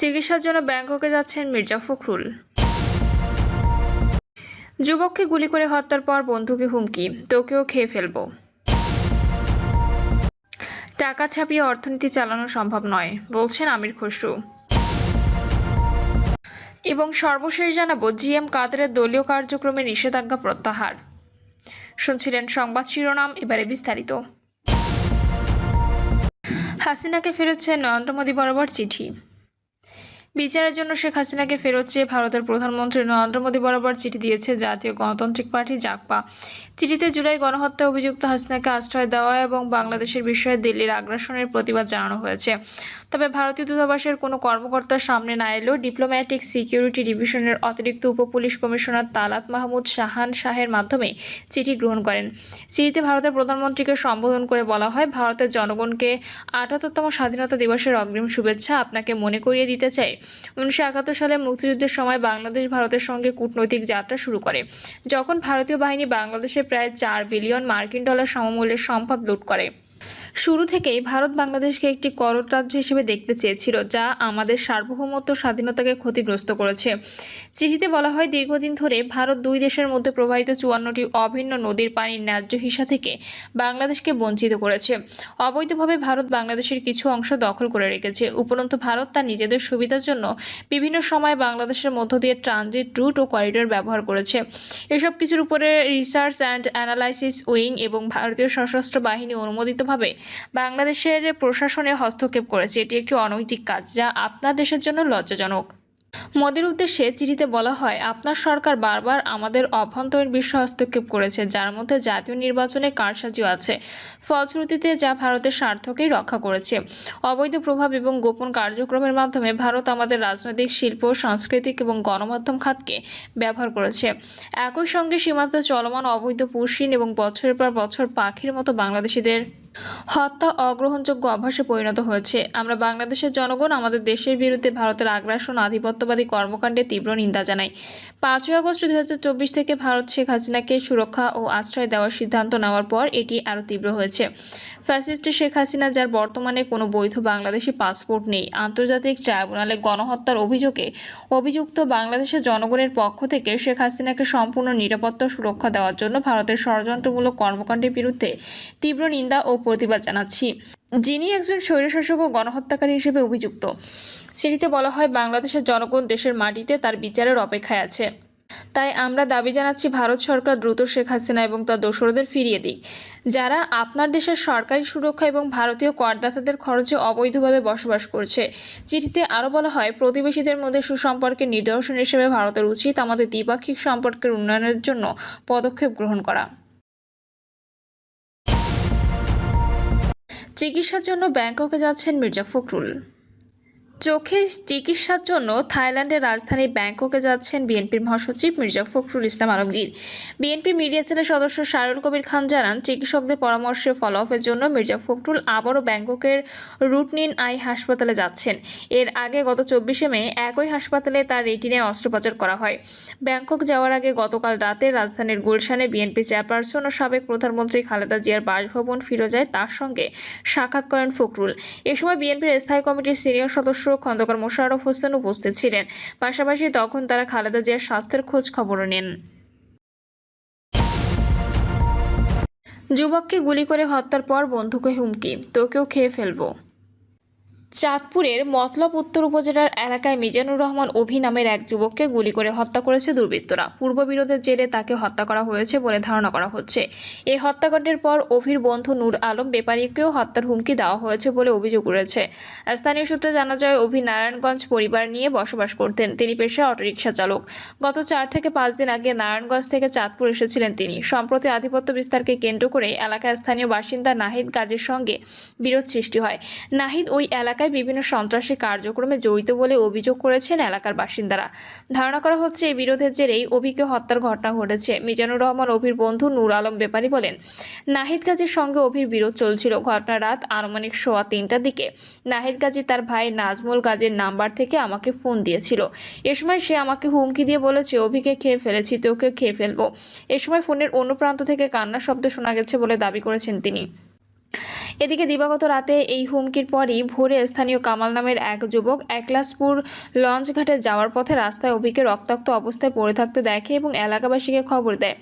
চিকিৎসার জন্য ব্যাংককে যাচ্ছেন মির্জা ফখরুল। যুবককে গুলি করে হত্যার পর বন্ধুকে হুমকি, তোকেও খেয়ে ফেলব। টাকা ছাপিয়ে অর্থনীতি চালানো সম্ভব নয়, বলছেন আমির খসরু। এবং সর্বশেষ জানাব, জিএম কাদেরের দলীয় কার্যক্রমে নিষেধাজ্ঞা প্রত্যাহার। শুনছিলেন সংবাদ শিরোনাম, এবারে বিস্তারিত। হাসিনাকে ফেরোচ্ছে নরেন্দ্র মোদী বরাবর চিঠি। বিচারের জন্য শেখ হাসিনাকে ফেরত চেয়ে ভারতের প্রধানমন্ত্রী নরেন্দ্র মোদী বরাবর চিঠি দিয়েছে জাতীয় গণতান্ত্রিক পার্টি জাকপা চিঠিতে জুলাই গণহত্যা অভিযুক্ত হাসিনাকে আশ্রয় দেওয়া এবং বাংলাদেশের বিষয়ে দিল্লির আগ্রাসনের প্রতিবাদ জানানো হয়েছে। তবে ভারতীয় দূতাবাসের কোনো কর্মকর্তার সামনে না এলেও ডিপ্লোম্যাটিক সিকিউরিটি ডিভিশনের অতিরিক্ত উপপুলিশ কমিশনার তালাত মাহমুদ শাহান শাহের মাধ্যমে চিঠি গ্রহণ করেন। চিঠিতে ভারতের প্রধানমন্ত্রীকে সম্বোধন করে বলা হয়, ভারতের জনগণকে আটাত্তরতম স্বাধীনতা দিবসের অগ্রিম শুভেচ্ছা আপনাকে মনে করিয়ে দিতে চাই। উনিশশো একাত্তর সালে মুক্তিযুদ্ধের সময় বাংলাদেশ ভারতের সঙ্গে কূটনৈতিক যাত্রা শুরু করে। যখন ভারতীয় বাহিনী বাংলাদেশে প্রায় চার বিলিয়ন মার্কিন ডলার সমমূল্যের সম্পদ লুট করে। শুরু থেকেই ভারত বাংলাদেশকে একটি করদ রাজ্য হিসেবে দেখতে চেয়েছিল, যা আমাদের সার্বভৌমত্ব স্বাধীনতাকে ক্ষতিগ্রস্ত করেছে। চিঠিতে বলা হয়, দীর্ঘদিন ধরে ভারত দুই দেশের মধ্যে প্রবাহিত চুয়ান্নটি অভিন্ন নদীর পানির ন্যায্য হিসা থেকে বাংলাদেশকে বঞ্চিত করেছে। অবৈধভাবে ভারত বাংলাদেশের কিছু অংশ দখল করে রেখেছে। উপরন্তু, ভারত তার নিজেদের সুবিধার জন্য বিভিন্ন সময় বাংলাদেশের মধ্য দিয়ে ট্রানজিট রুট ও করিডোর ব্যবহার করেছে। এসব কিছুর উপরে রিসার্চ অ্যান্ড অ্যানালাইসিস উইং এবং ভারতীয় সশস্ত্র বাহিনী অনুমোদিতভাবে বাংলাদেশের প্রশাসনে হস্তক্ষেপ করেছে। এটি একটি অনৈতিক কাজ যা আপনার দেশের জন্য লজ্জাজনক। মোদির উদ্দেশ্যে চিঠিতে বলা হয়, আপনার সরকার বারবার আমাদের অভ্যন্তরীণ বিষয়ে হস্তক্ষেপ করেছে, যার মধ্যে জাতীয় নির্বাচনে কারসাজিও আছে। ফলশ্রুতিতে যা ভারতের স্বার্থকেই রক্ষা করেছে। অবৈধ প্রভাব এবং গোপন কার্যক্রমের মাধ্যমে ভারত আমাদের রাজনৈতিক শিল্প, সাংস্কৃতিক এবং গণমাধ্যম খাতকে ব্যবহার করেছে। একই সঙ্গে সীমান্তে চলমান অবৈধ পুষিন এবং বছরের পর বছর পাখির মতো বাংলাদেশিদের হত্যা অগ্রহণযোগ্য অভ্যাসে পরিণত হয়েছে। আমরা বাংলাদেশের জনগণ আমাদের দেশের বিরুদ্ধে ভারতের আগ্রাসন আধিপত্যবাদী কর্মকাণ্ডে তীব্র নিন্দা জানাই পাঁচই আগস্ট দুই হাজার চব্বিশ থেকে ভারত শেখ হাসিনাকে সুরক্ষা ও আশ্রয় দেওয়ার সিদ্ধান্ত নেওয়ার পর এটি আরও তীব্র হয়েছে। ফ্যাসিস্ট শেখ হাসিনা, যার বর্তমানে কোনো বৈধ বাংলাদেশি পাসপোর্ট নেই, আন্তর্জাতিক ট্রাইব্যুনালে গণহত্যার অভিযোগে অভিযুক্ত বাংলাদেশের জনগণের পক্ষ থেকে শেখ হাসিনাকে সম্পূর্ণ নিরাপত্তা সুরক্ষা দেওয়ার জন্য ভারতের ষড়যন্ত্রমূলক কর্মকাণ্ডের বিরুদ্ধে তীব্র নিন্দা ও প্রতিবাদ জানাচ্ছি। যিনি একজন স্বৈরশাসক ও গণহত্যাকারী হিসেবে অভিযুক্ত। চিঠিতে বলা হয়, বাংলাদেশের জনগণ দেশের মাটিতে তার বিচারের অপেক্ষায় আছে। তাই আমরা দাবি জানাচ্ছি, ভারত সরকার দ্রুত শেখ হাসিনা এবং তার দোসরদের ফিরিয়ে দিক। যারা আপনার দেশের সরকারি সুরক্ষা এবং ভারতীয় করদাতাদের খরচে অবৈধভাবে বসবাস করছে। চিঠিতে আরও বলা হয়, প্রতিবেশীদের মধ্যে সুসম্পর্কের নিদর্শন হিসেবে ভারতের উচিত আমাদের দ্বিপাক্ষিক সম্পর্কের উন্নয়নের জন্য পদক্ষেপ গ্রহণ করা। চিকিৎসার জন্য ব্যাংককে যাচ্ছেন মির্জা ফখরুল। চোখের চিকিৎসার জন্য থাইল্যান্ডের রাজধানী ব্যাংককে যাচ্ছেন বিএনপির মহাসচিব মির্জা ফখরুল ইসলাম আলমগীর। বিএনপি মিডিয়া সেলের সদস্য শারুল কবির খান জানান, চিকিৎসকদের পরামর্শে ফলো আপের জন্য মির্জা ফখরুল আবারও ব্যাংককের রুটনিন আই হাসপাতালে যাচ্ছেন। এর আগে গত চব্বিশে মে একই হাসপাতালে তার রেটিনে অস্ত্রোপচার করা হয়। ব্যাংকক যাওয়ার আগে গতকাল রাতে রাজধানীর গুলশানে বিএনপি চেয়ারপারসন ও সাবেক প্রধানমন্ত্রী খালেদা জিয়ার বাসভবন ফিরোজায় তার সঙ্গে সাক্ষাৎ করেন ফখরুল। এ সময় বিএনপির স্থায়ী কমিটির সিনিয়র সদস্য খন্দকার মোশাররফ হোসেন উপস্থিত ছিলেন। পাশাপাশি তখন তারা খালেদা জিয়ার স্বাস্থ্যের খোঁজ খবরও নেন। যুবককে গুলি করে হত্যার পর বন্ধুকে হুমকি, তোকেও খেয়ে ফেলব। চাঁদপুরের মতলব উত্তর উপজেলার এলাকায় মিজানুর রহমান অভি নামের এক যুবককে গুলি করে হত্যা করেছে দুর্বৃত্তরা। পূর্ব বিরোধের জেরে তাকে হত্যা করা হয়েছে বলে ধারণা করা হচ্ছে। এই হত্যাকাণ্ডের পর অভির বন্ধু নূর আলম বেপারীকেও হত্যার হুমকি দেওয়া হয়েছে বলে অভিযোগ উঠেছে। স্থানীয় সূত্রে জানা যায়, অভি নারায়ণগঞ্জ পরিবার নিয়ে বসবাস করতেন। তিনি পেশায় অটোরিকশা চালক। গত চার থেকে পাঁচ দিন আগে নারায়ণগঞ্জ থেকে চাঁদপুর এসেছিলেন তিনি। সম্প্রতি আধিপত্য বিস্তারকে কেন্দ্র করে এলাকায় স্থানীয় বাসিন্দা নাহিদ গাজীর সঙ্গে বিরোধ সৃষ্টি হয়। নাহিদ ওই এলাকায় বিভিন্ন সন্ত্রাসী কার্যক্রমে জড়িত বলে অভিযোগ করেছেন এলাকার বাসিন্দারা। ধারণা করা হচ্ছে, এই বিরোধের জেরেই অভিকে হত্যার ঘটনা ঘটেছে। মিজানুর রহমান, অভির বন্ধু নূর আলম ব্যাপারী বলেন, নাহিদ গাজীর সঙ্গে অভির বিরোধ চলছিল। ঘটনা রাত আনুমানিক সোয়া তিনটার দিকে। নাহিদ গাজী তার ভাই নাজমুল গাজীর নাম্বার থেকে আমাকে ফোন দিয়েছিল। এ সময় সে আমাকে হুমকি দিয়ে বলেছে, অভিকে খেয়ে ফেলেছি, তোকে খেয়ে ফেলব। এ সময় ফোনের অন্য প্রান্ত থেকে কান্নার শব্দ শোনা গেছে বলে দাবি করেছেন তিনি। এদিকে দিবাগত রাতে এই হুমকির পরই ভোরে স্থানীয় কামাল নামের এক যুবক একলাসপুর লঞ্চ ঘাটে যাওয়ার পথে রাস্তায় অভিকে রক্তাক্ত অবস্থায় পড়ে থাকতে দেখে এবং এলাকাবাসীকে খবর দেয়।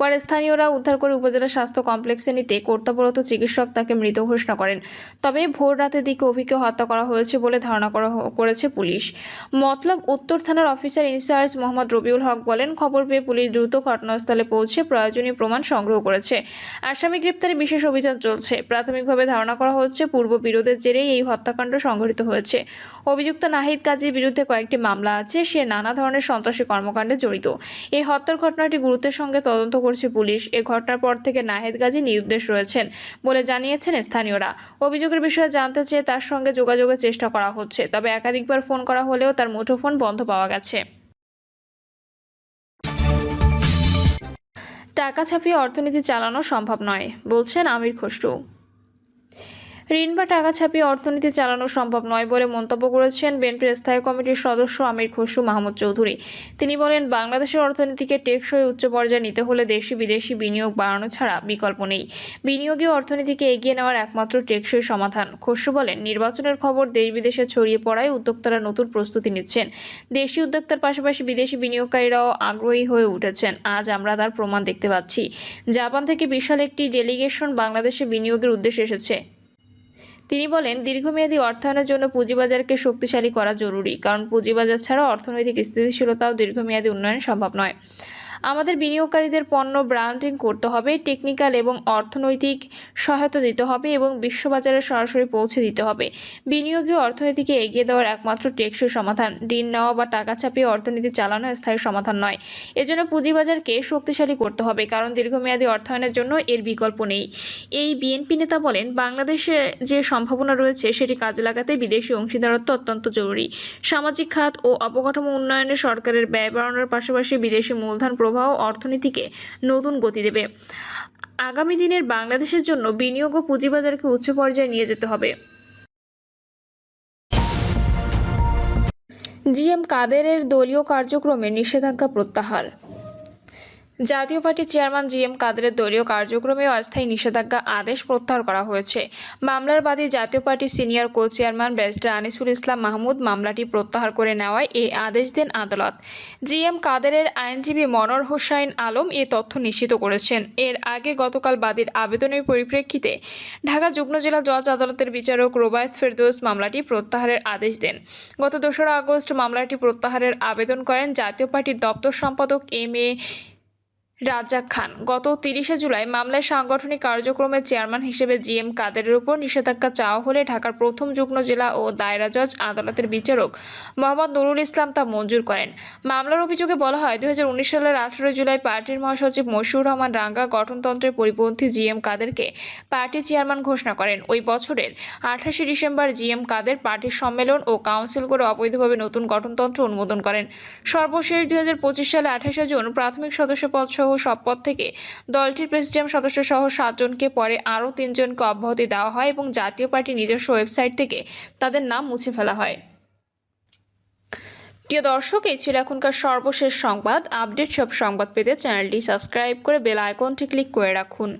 পরে স্থানীয়রা উদ্ধার করে উপজেলা স্বাস্থ্য কমপ্লেক্সে নিতে কর্তব্যরত চিকিৎসক তাকে মৃত ঘোষণা করেন। তবে ভোর রাতের দিকে অভিকে হত্যা করা হয়েছে বলে ধারণা করা করেছে পুলিশ। মতলব উত্তর থানার officer in charge Mohammad Rabiul Haque বলেন, খবর পেয়ে পুলিশ দ্রুত ঘটনাস্থলে পৌঁছে প্রয়োজনীয় প্রমাণ সংগ্রহ করেছে। আসামি গ্রেপ্তারে বিশেষ অভিযান চলছে। প্রাথমিকভাবে ধারণা করা হচ্ছে পূর্ব বিরোধের জেরেই এই হত্যাকাণ্ড সংঘটিত হয়েছে। অভিযুক্ত নাহিদ কাজীর বিরুদ্ধে কয়েকটি মামলা আছে, সে নানা ধরনের সন্ত্রাসী কর্মকাণ্ডে জড়িত। এই হত্যার ঘটনাটি গুরুত্বের সঙ্গে তদন্ত করছে পুলিশ। এ ঘটনার পর থেকে নাহিদ গাজী নিরুদ্দেশ রয়েছেন বলে জানিয়েছেন স্থানীয়রা। অভিযোগের বিষয়ে জানতে চেয়ে তার সঙ্গে যোগাযোগের চেষ্টা করা হচ্ছে, তবে একাধিকবার ফোন করা হলেও তার মুঠোফোন বন্ধ পাওয়া গেছে। টাকা ছাপিয়ে অর্থনীতি চালানো সম্ভব নয়, বলছেন আমির খসরু। ঋণ বা টাকা ছাপিয়ে অর্থনীতি চালানো সম্ভব নয় বলে মন্তব্য করেছেন বিএনপির স্থায়ী কমিটির সদস্য আমির খসরু মাহমুদ চৌধুরী। তিনি বলেন, বাংলাদেশের অর্থনীতিকে টেকসই উচ্চ পর্যায়ে নিতে হলে দেশি বিদেশি বিনিয়োগ বাড়ানো ছাড়া বিকল্প নেই। বিনিয়োগী অর্থনীতিকে এগিয়ে নেওয়ার একমাত্র টেকসই সমাধান। খসরু বলেন, নির্বাচনের খবর দেশ বিদেশে ছড়িয়ে পড়ায় উদ্যোক্তারা নতুন প্রস্তুতি নিচ্ছেন। দেশি উদ্যোক্তার পাশাপাশি বিদেশি বিনিয়োগকারীরাও আগ্রহী হয়ে উঠেছেন। আজ আমরা তার প্রমাণ দেখতে পাচ্ছি। জাপান থেকে বিশাল একটি ডেলিগেশন বাংলাদেশে বিনিয়োগের উদ্দেশ্যে এসেছে। তিনি বলেন, দীর্ঘমেয়াদী অর্থায়নের জন্য পুঁজিবাজারকে শক্তিশালী করা জরুরি, কারণ পুঁজিবাজার ছাড়া অর্থনৈতিক স্থিতিশীলতা ও দীর্ঘমেয়াদী উন্নয়ন সম্ভব নয়। আমাদের বিনিয়োগকারীদের পণ্য ব্র্যান্ডিং করতে হবে, টেকনিক্যাল এবং অর্থনৈতিক সহায়তা দিতে হবে এবং বিশ্ববাজারে সরাসরি পৌঁছে দিতে হবে। বিনিয়োগী অর্থনীতিকে এগিয়ে দেওয়ার একমাত্র টেকসই সমাধান। ঋণ নেওয়া বা টাকা চাপিয়ে অর্থনীতি চালানো স্থায়ী সমাধান নয়। এজন্য পুঁজিবাজারকে শক্তিশালী করতে হবে, কারণ দীর্ঘমেয়াদী অর্থায়নের জন্য এর বিকল্প নেই। এই বিএনপি নেতা বলেন, বাংলাদেশে যে সম্ভাবনা রয়েছে সেটি কাজে লাগাতে বিদেশি অংশীদারত্ব অত্যন্ত জরুরি। সামাজিক খাত ও অবকাঠামো উন্নয়নে সরকারের ব্যয় বাড়ানোর পাশাপাশি বিদেশি মূলধন প্রবাহ অর্থনীতিকে নতুন গতি দেবে। আগামী দিনের বাংলাদেশের জন্য বিনিয়োগ ও পুঁজিবাজারকে উচ্চ পর্যায়ে নিয়ে যেতে হবে। জিএম কাদেরের দলীয় কার্যক্রমে নিষেধাজ্ঞা প্রত্যাহার। জাতীয় পার্টির চেয়ারম্যান জি এম কাদেরের দলীয় কার্যক্রমে অস্থায়ী নিষেধাজ্ঞা আদেশ প্রত্যাহার করা হয়েছে। মামলার বাদী জাতীয় পার্টির senior co chairman barrister Anisul Islam Mahmud মামলাটি প্রত্যাহার করে নেওয়ায় এই আদেশ দেন আদালত। জি এম কাদেরের আইনজীবী মনোর হোসাইন আলম এ তথ্য নিশ্চিত করেছেন। এর আগে গতকাল বাদীর আবেদনের পরিপ্রেক্ষিতে ঢাকা যুগ্ম জেলা জজ আদালতের বিচারক রোবায়েত ফেরদৌস মামলাটি প্রত্যাহারের আদেশ দেন। গত দোসরা আগস্ট মামলাটি প্রত্যাহারের আবেদন করেন জাতীয় পার্টির দপ্তর সম্পাদক এম এ রাজ্জাক খান। গত তিরিশে জুলাই মামলায় সাংগঠনিক কার্যক্রমের চেয়ারম্যান হিসেবে জি এম কাদেরের উপর নিষেধাজ্ঞা চাওয়া হলে ঢাকার প্রথম যুগ্ম জেলা ও দায়রা জজ, আদালতের বিচারক মোহাম্মদ নুরুল ইসলাম তা মঞ্জুর করেন। মামলার অভিযোগে বলা হয়, দুই হাজার উনিশ সালের আঠারো জুলাই পার্টির মহাসচিব মশিউর রহমান রাঙ্গা গঠনতন্ত্রের পরিপন্থী জি এম কাদেরকে পার্টি চেয়ারম্যান ঘোষণা করেন। ওই বছরের আঠাশে ডিসেম্বর জি এম কাদের পার্টির সম্মেলন ও কাউন্সিল করে অবৈধভাবে নতুন গঠনতন্ত্র অনুমোদন করেন। সর্বশেষ দুই হাজার পঁচিশ সালে আঠাশে জুন প্রাথমিক সদস্য পদ সহ সব পদ থেকে দলটির প্রেসিডিয়াম সদস্য সহ সাতজনকে পরে আরও তিনজনকে অব্যাহতি দেওয়া হয় এবং জাতীয় পার্টি নিজস্ব ওয়েবসাইট থেকে তাদের নাম মুছে ফেলা হয়। প্রিয় দর্শক, এই ছিল এখনকার সর্বশেষ সংবাদ। আপডেট সব সংবাদ পেতে চ্যানেলটি সাবস্ক্রাইব করে বেল আইকনটি ক্লিক করে রাখুন।